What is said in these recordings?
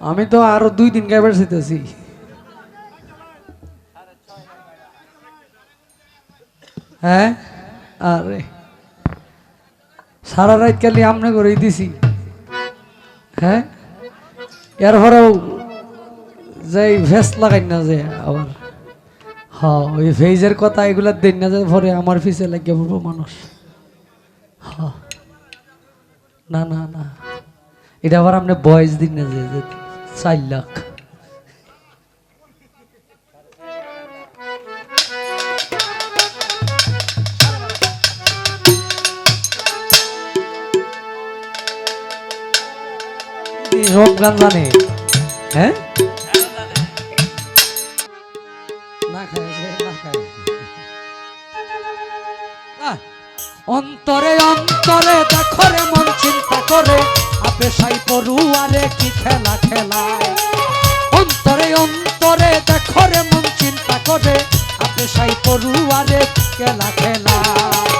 আমি তো আরও দুই দিন গাইবার চাইতেছি। হ্যাঁ? আরে। সারা রাত কালি আমনে করে দিছি। হ্যাঁ? এরপরেও যাই ভেস লাগাই না যে আবার। হ্যাঁ ওই ভেজের কথা এগুলা দেন না যে পরে আমার পিছে লাগিয়ে পড়ব মানুষ। হ্যাঁ। না না না। এটা আবার আপনি বয়স দিন না যে চার লাখ। রোগ গান জানে? হ্যাঁ? অন্তরে অন্তরে দেখো রে মন চিন্তা করে। আপে সাই পড়ুয়ারে কি খেলা খেলায় অন্তরে অন্তরে দেখো রে মন চিন্তা করে আপে সাই পড়ুয়ারে খেলা খেলায়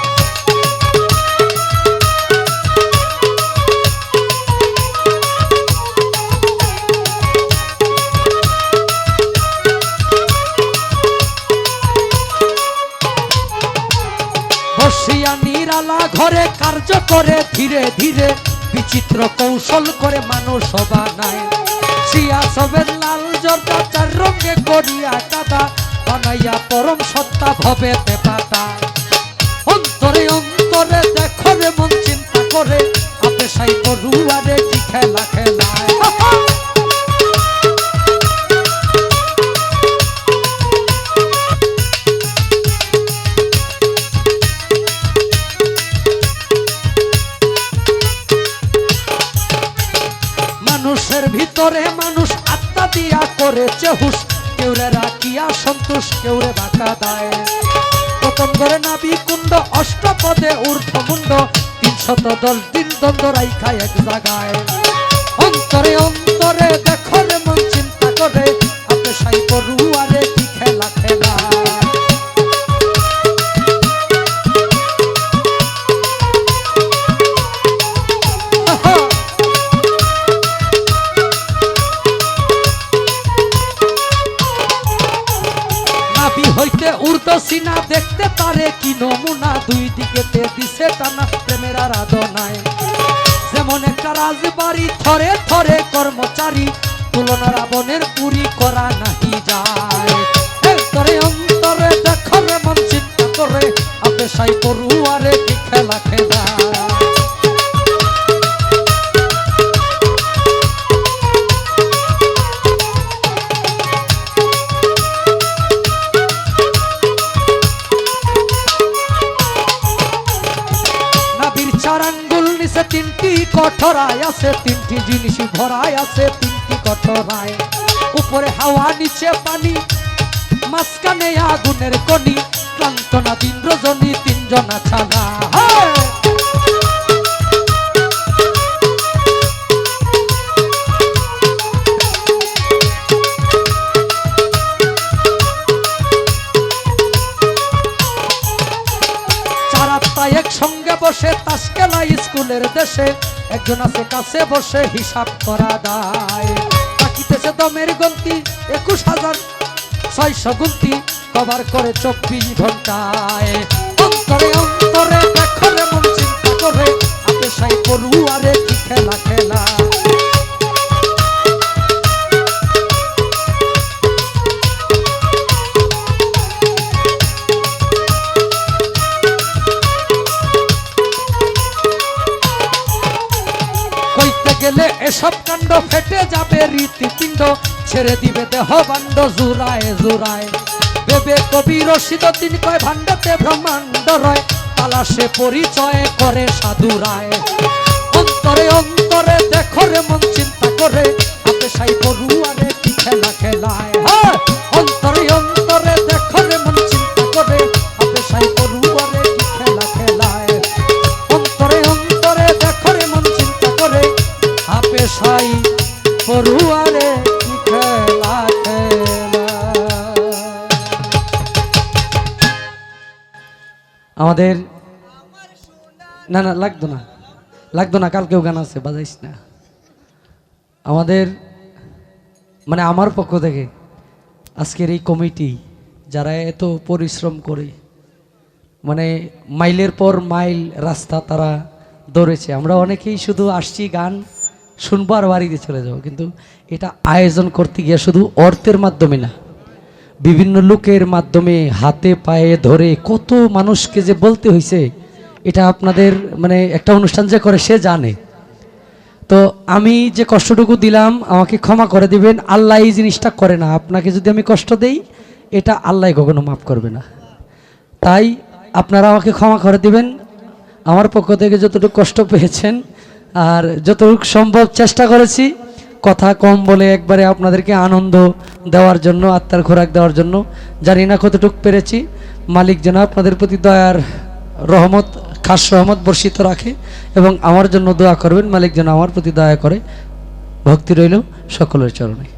বসিয়া নিরালা ঘরে কার্য করে ধীরে ধীরে বিচিত্র কৌশল করে মানুষ বানায় সিয়া সবের লাল জর্দা চার রঙে করিয়া কাদা বানাইয়া পরম সত্তা ভবে পাতা অন্তরে অন্তরে দেখো রে মন চিন্তা করে আপে সাই পড়ুয়ারে ভিতরে মানুষ আত্মা দিয়া করেছে হুস কেউরে রাখিয়া সন্তোষ, কেউরে বাঁকা দেয়। ধরে নাবি কুণ্ড, অষ্টপদে ঊর্ধ্বমুণ্ড তিনশত দশ দিন দ্বন্দ্ব রাইখা এক জায়গায় অন্তরে অন্তরে হইতে উর্দ সিনা দেখতে পারে কি নমুনা? দুই দিকে দিছে টানা প্রেমের আরাধনায়। যেমন একটা রাজবাড়ি, থরে থরে কর্মচারী তুলনা রাবণের পুরী করা নাহি যায়। অন্তরে অন্তরে দেখো মন চিন্তা করে আপে সাই পড়ুয়ারে কঠরায় আছে তিনটি জিনিস ভরায় আছে তিনটি কঠরায় উপরে হাওয়া, নিচে পানি, মাঝখানে আগুনের কনি ক্লান্ত না দিন তিনজনা ছাড়া! চার বসে তাস স্কুলের দেশে একজন আছে, কাছে বসে হিসাব করা দায়। তাকিতেছে দমের গন্তি, একুশ হাজার ছয়শো গুন্তি কভার করে চব্বিশ ঘন্টায়। অন্তরে অন্তরে দেখরে মন চিন্তা করে আপে করু পড়ুয়ারে রীতিপিণ্ড ছেড়ে দিবে দেহ বাণ্ড জুরায় জুরায় বেবে কবি রশিদ তিন কয় ভাণ্ডতে ব্রহ্মাণ্ড রয়। তালাশে পরিচয় করে সাধুরায় অন্তরে অন্তরে দেখো মন চিন্তা করে আপে সাই পড়ুয়ারে কি খেলা খেলায়। আমাদের না না, লাগতো না। লাগতো না, কালকেও গান আছে, বাজাইস না। আমাদের মানে আমার পক্ষ থেকে আজকের এই কমিটি যারা এত পরিশ্রম করে মানে মাইলের পর মাইল রাস্তা তারা দৌড়েছে আমরা অনেকেই শুধু আসছি গান শুনব আর বাড়িতে চলে যাব, কিন্তু এটা আয়োজন করতে গিয়ে শুধু অর্থের মাধ্যমে না। বিভিন্ন লোকের মাধ্যমে হাতে, পায়ে ধরে কত মানুষকে যে বলতে হয়েছে এটা আপনাদের মানে একটা অনুষ্ঠান যে করে সে জানে। তো আমি যে কষ্টটুকু দিলাম, আমাকে ক্ষমা করে দিবেন। আল্লাহ এই জিনিসটা করে না। আপনাকে যদি আমি কষ্ট দেই, এটা আল্লাহ কখনো মাফ করবে না। তাই আপনারা আমাকে ক্ষমা করে দিবেন। আমার পক্ষ থেকে যতটুকু কষ্ট পেয়েছেন আর যতটুকু সম্ভব চেষ্টা করেছি। কথা কম বলে একবারে আপনাদেরকে আনন্দ দেওয়ার জন্য, আত্মার খোরাক দেওয়ার জন্য। জানি না কতটুক পেরেছি। মালিক যেন আপনাদের প্রতি দয়ার রহমত, খাস রহমত বর্ষিত রাখে এবং আমার জন্য দোয়া করবেন। মালিক যেন আমার প্রতি দয়া করে। ভক্তি রইল সকলের চরণে।